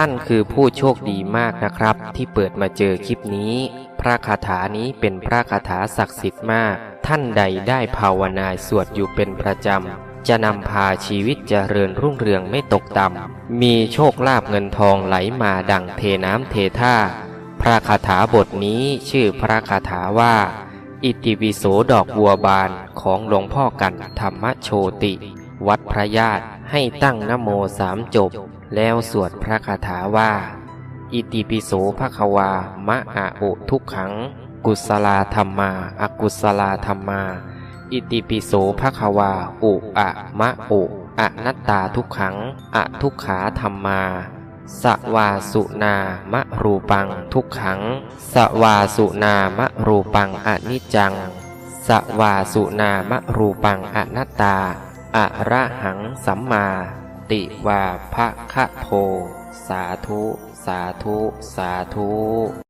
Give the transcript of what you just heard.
ท่านคือผู้โชคดีมากนะครับ ที่เปิดมาเจอคลิปนี้ พระคาถานี้เป็นพระคาถาศักดิ์สิทธิ์มาก ท่านใดได้ภาวนาสวดอยู่เป็นประจำ จะนำพาชีวิตเจริญรุ่งเรืองไม่ตกต่ำ มีโชคลาภเงินทองไหลมาดังเทน้ำเทท่า พระคาถาบทนี้ชื่อพระคาถาว่า อิติปิโสดอกบัวบานของหลวงพ่อกันธรรมโชติ วัดพระญาติให้ตั้งนโมสามจบ แล้วสวดพระคาถาว่า อิติปิโสภความะอะอุทุกขัง กุศลาธรรมาอากุศลาธรรมา อิติปิโสภควาอุอะมะโออะนัตตาทุกขังอะทุกขาธรรมาสวาสุนามะรูปังทุกขังสวาสุนามะรูปังอนิจจังสวาสุนามะรูปังอนัตตาอะระหังสัมมา ติวาภะคะโพ สาธุ สาธุ สาธุ